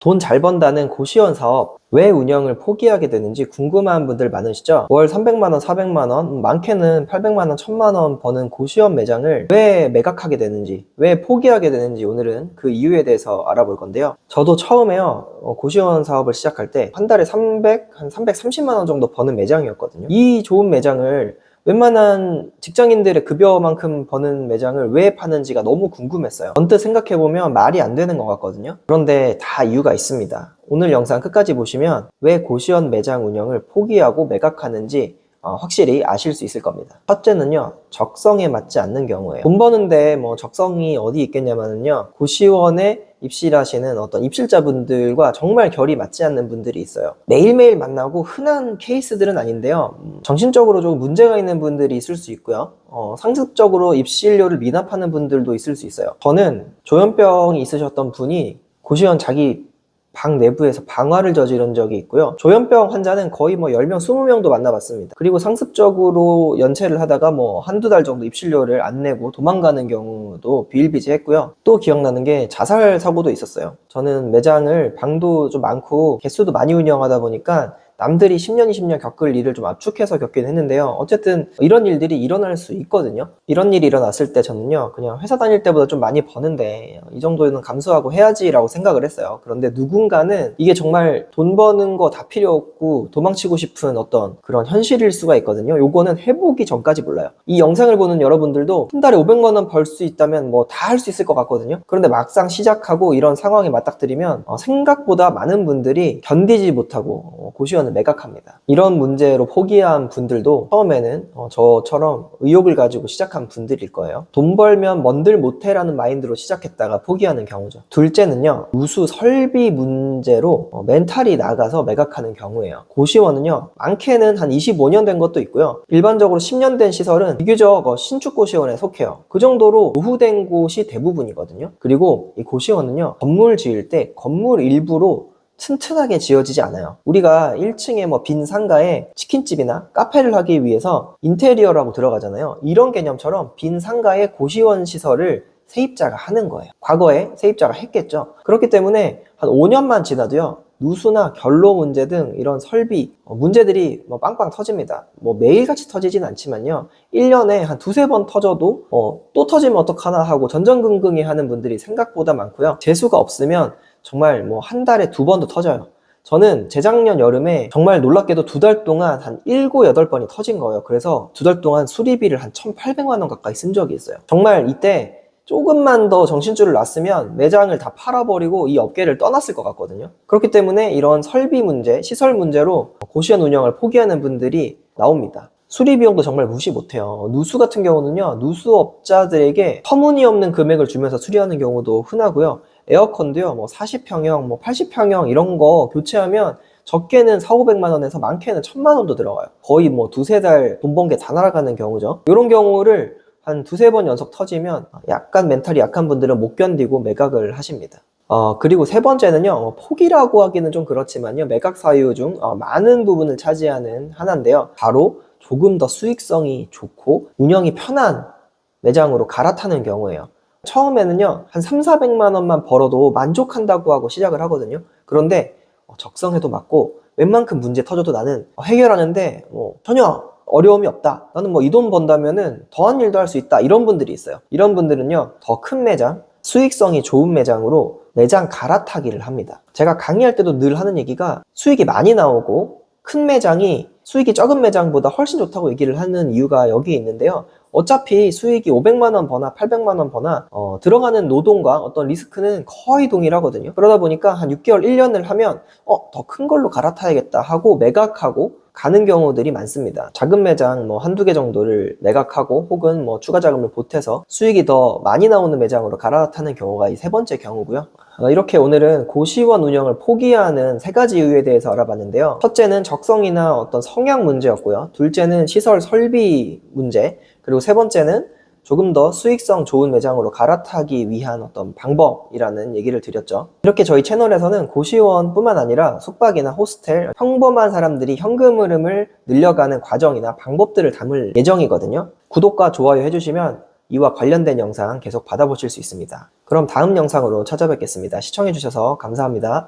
돈 잘 번다는 고시원 사업 왜 운영을 포기하게 되는지 궁금한 분들 많으시죠? 월 300만원, 400만원, 많게는 800만원, 1000만원 버는 고시원 매장을 왜 매각하게 되는지, 왜 포기하게 되는지 오늘은 그 이유에 대해서 알아볼 건데요. 저도 처음에요, 어, 고시원 사업을 시작할 때 한 달에 300, 한 330만원 정도 버는 매장이었거든요. 이 좋은 매장을 웬만한 직장인들의 급여만큼 버는 매장을 왜 파는지가 너무 궁금했어요. 언뜻 생각해보면 말이 안 되는 것 같거든요. 그런데 다 이유가 있습니다. 오늘 영상 끝까지 보시면 왜 고시원 매장 운영을 포기하고 매각하는지 어, 확실히 아실 수 있을 겁니다. 첫째는요, 적성에 맞지 않는 경우예요. 돈 버는데 뭐 적성이 어디 있겠냐면요, 고시원에 입시를 하시는 어떤 입실자분들과 정말 결이 맞지 않는 분들이 있어요. 매일매일 만나고 흔한 케이스들은 아닌데요. 음, 정신적으로 좀 문제가 있는 분들이 있을 수 있고요. 어, 상습적으로 입실료를 미납하는 분들도 있을 수 있어요. 저는 조현병이 있으셨던 분이 고시원 자기 방 내부에서 방화를 저지른 적이 있고요. 조현병 환자는 거의 뭐 10명, 20명도 만나봤습니다. 그리고 상습적으로 연체를 하다가 뭐 한두 달 정도 입실료를 안 내고 도망가는 경우도 비일비재했고요. 또 기억나는 게 자살 사고도 있었어요. 저는 매장을 방도 좀 많고 개수도 많이 운영하다 보니까 남들이 10년, 20년 겪을 일을 좀 압축해서 겪긴 했는데요. 어쨌든 이런 일들이 일어날 수 있거든요. 이런 일이 일어났을 때 저는요, 그냥 회사 다닐 때보다 좀 많이 버는데 이 정도는 감수하고 해야지라고 생각을 했어요. 그런데 누군가는 이게 정말 돈 버는 거 다 필요 없고 도망치고 싶은 어떤 그런 현실일 수가 있거든요. 요거는 해보기 전까지 몰라요. 이 영상을 보는 여러분들도 한 달에 500만 원 벌 수 있다면 뭐 다 할 수 있을 것 같거든요. 그런데 막상 시작하고 이런 상황에 맞닥뜨리면 어, 생각보다 많은 분들이 견디지 못하고 어, 고시원을 매각합니다. 이런 문제로 포기한 분들도 처음에는 어, 저처럼 의욕을 가지고 시작한 분들일 거예요. 돈 벌면 뭔들 못해라는 마인드로 시작했다가 포기하는 경우죠. 둘째는요, 우수 설비 문제로 어, 멘탈이 나가서 매각하는 경우예요. 고시원은요, 많게는 한 25년 된 것도 있고요. 일반적으로 10년 된 시설은 비교적 어, 신축 고시원에 속해요. 그 정도로 노후된 곳이 대부분이거든요. 그리고 이 고시원은요, 건물 지을 때 건물 일부로 튼튼하게 지어지지 않아요. 우리가 1층에 뭐 빈 상가에 치킨집이나 카페를 하기 위해서 인테리어라고 들어가잖아요. 이런 개념처럼 빈 상가에 고시원 시설을 세입자가 하는 거예요. 과거에 세입자가 했겠죠. 그렇기 때문에 한 5년만 지나도요. 누수나 결로 문제 등 이런 설비 어, 문제들이 뭐 빵빵 터집니다. 뭐 매일같이 터지진 않지만요. 1년에 한 두세 번 터져도 어, 또 터지면 어떡하나 하고 전전긍긍해 하는 분들이 생각보다 많고요. 재수가 없으면 정말 뭐 한 달에 두 번도 터져요. 저는 재작년 여름에 정말 놀랍게도 두 달 동안 한 7, 8번이 터진 거예요. 그래서 두 달 동안 수리비를 한 1,800만 원 가까이 쓴 적이 있어요. 정말 이때 조금만 더 정신줄을 놨으면 매장을 다 팔아버리고 이 업계를 떠났을 것 같거든요. 그렇기 때문에 이런 설비 문제, 시설 문제로 고시원 운영을 포기하는 분들이 나옵니다. 수리 비용도 정말 무시 못해요. 누수 같은 경우는요, 누수업자들에게 터무니없는 금액을 주면서 수리하는 경우도 흔하고요. 에어컨도요, 뭐 40평형, 뭐 80평형 이런 거 교체하면 적게는 4, 500만 원에서 많게는 1000만 원도 들어가요. 거의 뭐 두세 달 돈 번 게 다 날아가는 경우죠. 이런 경우를 한 두세 번 연속 터지면 약간 멘탈이 약한 분들은 못 견디고 매각을 하십니다. 어, 그리고 세 번째는요, 어, 포기라고 하기는 좀 그렇지만요, 매각 사유 중 어, 많은 부분을 차지하는 하나인데요. 바로 조금 더 수익성이 좋고 운영이 편한 매장으로 갈아타는 경우예요. 처음에는요, 한 3, 400만 원만 벌어도 만족한다고 하고 시작을 하거든요. 그런데 어, 적성에도 맞고 웬만큼 문제 터져도 나는 어, 해결하는데 뭐 전혀 어려움이 없다. 나는 뭐 이 돈 번다면은 더한 일도 할 수 있다. 이런 분들이 있어요. 이런 분들은요, 더 큰 매장, 수익성이 좋은 매장으로 매장 갈아타기를 합니다. 제가 강의할 때도 늘 하는 얘기가 수익이 많이 나오고 큰 매장이 수익이 적은 매장보다 훨씬 좋다고 얘기를 하는 이유가 여기에 있는데요. 어차피 수익이 500만 원 버나 800만 원 버나 어, 들어가는 노동과 어떤 리스크는 거의 동일하거든요. 그러다 보니까 한 6개월, 1년을 하면 어, 더 큰 걸로 갈아타야겠다 하고 매각하고 가는 경우들이 많습니다. 작은 매장 뭐 한두 개 정도를 매각하고 혹은 뭐 추가 자금을 보태서 수익이 더 많이 나오는 매장으로 갈아타는 경우가 이 세 번째 경우고요. 어, 이렇게 오늘은 고시원 운영을 포기하는 세 가지 이유에 대해서 알아봤는데요. 첫째는 적성이나 어떤 성향 문제였고요. 둘째는 시설 설비 문제. 그리고 세 번째는 조금 더 수익성 좋은 매장으로 갈아타기 위한 어떤 방법이라는 얘기를 드렸죠. 이렇게 저희 채널에서는 고시원뿐만 아니라 숙박이나 호스텔, 평범한 사람들이 현금 흐름을 늘려가는 과정이나 방법들을 담을 예정이거든요. 구독과 좋아요 해주시면 이와 관련된 영상 계속 받아보실 수 있습니다. 그럼 다음 영상으로 찾아뵙겠습니다. 시청해주셔서 감사합니다.